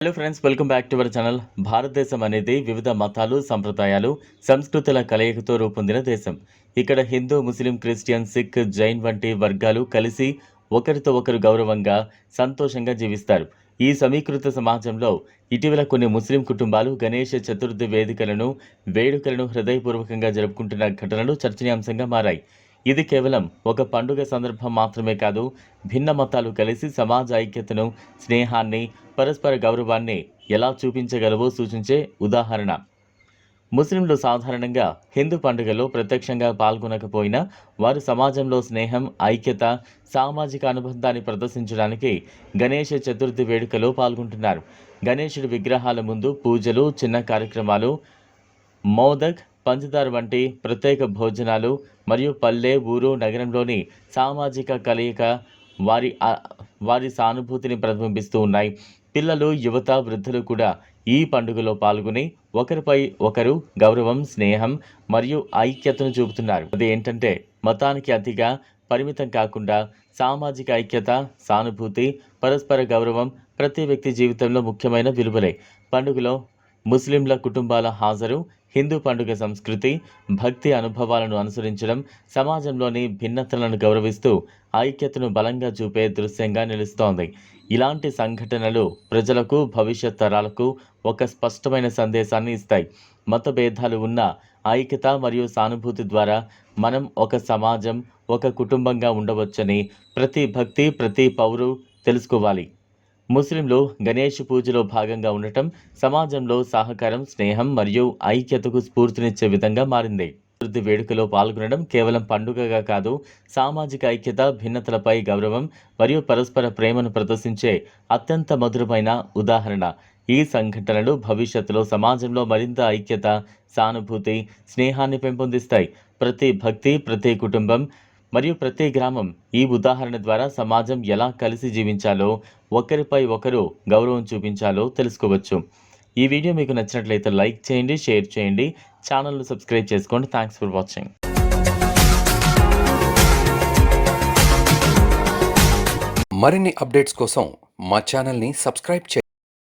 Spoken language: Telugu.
Hello friends welcome back to our channel Bharatadesam అనేది వివిధ మతాలు సంప్రదాయాలు సంస్కృతుల కలయికతో రూపొందిన దేశం. ఇక్కడ హిందూ ముస్లిం క్రిస్టియన్ సిక్ జైన్ వంటి వర్గాలు కలిసి ఒకరితో ఒకరు గౌరవంగా సంతోషంగా జీవిస్తారు. ఈ సమీకృత సమాజంలో ఇటీవల కొన్ని ముస్లిం కుటుంబాలు గణేష చతుర్థి వేదికలను వేడుకలను హృదయపూర్వకంగా జరుపుకుంటున్న ఘటనలు చర్చనీయాంశంగా మారాయి. ఇది కేవలం ఒక పండుగ సందర్భం మాత్రమే కాదు భిన్న మతాలు కలిసి సమాజ ఐక్యతను స్నేహాన్ని పరస్పర గౌరవాన్ని ఎలా చూపించగలవో సూచించే ఉదాహరణ. ముస్లింలు సాధారణంగా హిందూ పండుగలో ప్రత్యక్షంగా పాల్గొనకపోయినా వారు సమాజంలో స్నేహం ఐక్యత సామాజిక అనుబంధాన్ని ప్రదర్శించడానికి గణేష చతుర్థి వేడుకలో పాల్గొంటున్నారు. గణేశుడి విగ్రహాల ముందు పూజలు చిన్న కార్యక్రమాలు మోదక్ పంచదార వంటి ప్రత్యేక భోజనాలు మరియు పల్లె ఊరు నగరంలోని సామాజిక కలయిక వారి వారి సానుభూతిని ప్రతిబింబిస్తూ ఉన్నాయి. పిల్లలు యువత వృద్ధులు కూడా ఈ పండుగలో పాల్గొని ఒకరిపై ఒకరు గౌరవం స్నేహం మరియు ఐక్యతను చూపుతున్నారు. అది ఏంటంటే మతానికి అతిగా పరిమితం కాకుండా సామాజిక ఐక్యత సానుభూతి పరస్పర గౌరవం ప్రతి వ్యక్తి జీవితంలో ముఖ్యమైన విలువలే. పండుగలో ముస్లింల కుటుంబాల హాజరు హిందూ పండుగ సంస్కృతి భక్తి అనుభవాలను అనుసరించడం సమాజంలోని భిన్నతలను గౌరవిస్తూ ఐక్యతను బలంగా చూపే దృశ్యంగా నిలుస్తోంది. ఇలాంటి సంఘటనలు ప్రజలకు భవిష్యత్ తరాలకు ఒక స్పష్టమైన సందేశాన్ని ఇస్తాయి. మత భేదాలు ఉన్న ఐక్యత మరియు సానుభూతి ద్వారా మనం ఒక సమాజం ఒక కుటుంబంగా ఉండవచ్చని ప్రతి భక్తి ప్రతి పౌరు తెలుసుకోవాలి. ముస్లింలు గణేష్ పూజలో భాగంగా ఉండటం సమాజంలో సహకారం స్నేహం మరియు ఐక్యతకు స్ఫూర్తినిచ్చే విధంగా మారింది. అభివృద్ధి వేడుకలో పాల్గొనడం కేవలం పండుగగా కాదు సామాజిక ఐక్యత భిన్నతలపై గౌరవం మరియు పరస్పర ప్రేమను ప్రదర్శించే అత్యంత మధురమైన ఉదాహరణ. ఈ సంఘటనలు భవిష్యత్తులో సమాజంలో మరింత ఐక్యత సానుభూతి స్నేహాన్ని పెంపొందిస్తాయి. ప్రతి భక్తి ప్రతి కుటుంబం మరియు ప్రతి గ్రామం ఈ ఉదాహరణ ద్వారా సమాజం ఎలా కలిసి జీవించాలో ఒకరిపై ఒకరు గౌరవం చూపించాలో తెలుసుకోవచ్చు. ఈ వీడియో మీకు నచ్చినట్లయితే లైక్ చేయండి షేర్ చేయండి ఛానల్ను సబ్స్క్రైబ్ చేసుకోండి. థ్యాంక్స్ ఫర్ వాచింగ్ మరిన్ని అప్డేట్స్ కోసం మా ఛానల్ని సబ్స్క్రైబ్ చేయండి.